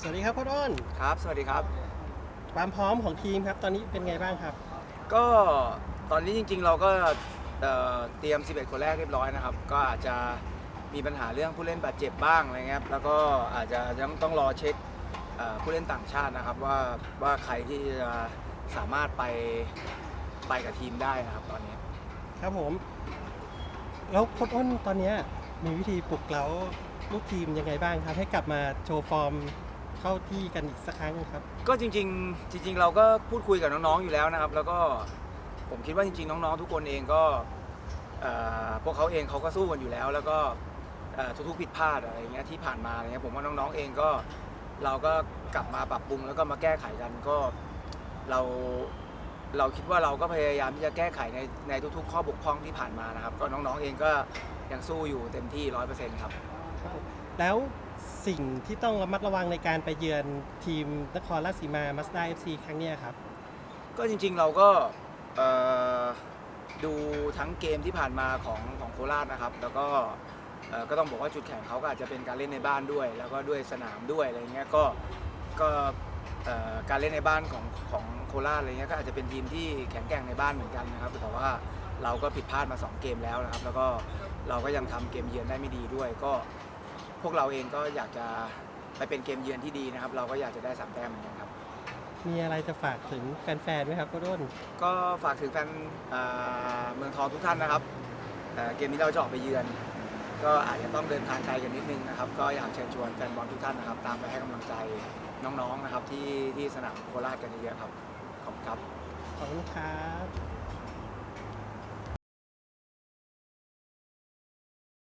สวัสดีครับโค้ชอ้นครับ สวัสดีครับ ความพร้อมของทีมครับ ตอนนี้เป็นไงบ้างครับ ก็ตอนนี้จริง ๆ เราก็เอ่อเตรียม 11 คนแรกเรียบร้อยนะครับ ก็อาจจะมีปัญหาเรื่องผู้เล่นบาดเจ็บบ้างอะไรเงี้ยครับแล้วก็อาจจะยังต้องรอเช็คเอ่อผู้เล่นต่างชาตินะครับ ว่าว่าใครที่จะสามารถไปไปกับทีมได้นะครับตอนนี้ ครับผม แล้วโค้ชอ้นตอนเนี้ยมีวิธีปลุกเร้าลูกทีมยังไงบ้างครับ ให้กลับมาโชว์ฟอร์ม เข้าที่กันอีกสักครั้งครับ ก็จริงๆ จริง ๆ เราก็พูดคุยกับน้องๆอยู่แล้วนะครับ แล้วก็ผมคิดว่าจริง ๆ น้องๆ ทุกคนเองก็เอ่อพวกเขาเองเขาก็สู้กันอยู่แล้ว แล้วก็เอ่อทุกๆผิดพลาดอะไรอย่างเงี้ยที่ผ่านมาอะไรเงี้ยผมว่าน้องๆเองก็เราก็กลับมาปรับปรุงแล้วก็มาแก้ไขกันก็เราเราคิดว่าเราก็พยายามที่จะแก้ไขในในทุกๆ ข้อบกพร่องที่ผ่านมานะครับ ก็น้องๆเองก็ยังสู้อยู่เต็มที่ร้อยเปอร์เซ็นต์ครับ แล้ว สิ่งที่ต้องระมัดระวังในการไปเยือนทีมนครราชสีมามาสด้าเอฟซีครั้งเนี้ยครับ ก็จริงๆเราก็เอ่อดูทั้งเกมที่ผ่านมาของของโคราชนะครับ แล้วก็เอ่อก็ต้องบอกว่าจุดแข็งเขาก็อาจจะเป็นการเล่นในบ้านด้วย แล้วก็ด้วยสนามด้วยอะไรเงี้ยก็ก็เอ่อการเล่นในบ้านของของโคราชอะไรเงี้ยก็อาจจะเป็นทีมที่แข็งแกร่งในบ้านเหมือนกันนะครับแต่ว่าเราก็ผิดพลาดมา2เกมแล้วนะครับ แล้วก็เราก็ยังทำเกมเยือนได้ไม่ดีด้วย ก็ พวกเราเองก็อยากจะไปเป็นเกมเยือนที่ดีนะครับ เราก็อยากจะได้สามแต้มเหมือนกันครับ มีอะไรจะฝากถึงแฟนๆไหมครับโค้ชอ้นก็ฝากถึงแฟนเอ่อเมืองทองทุกท่านนะครับเอ่อเกมนี้เราจะออกไปเยือน ก็อาจจะต้องเดินทางไกลกันนิดนึงนะครับ ก็อยากเชิญชวนแฟนบอลทุกท่านนะครับ ตามไปให้กำลังใจน้องๆนะครับที่ที่สนามโคราชกันเยอะๆครับขอบคุณครับ ขอบคุณครับ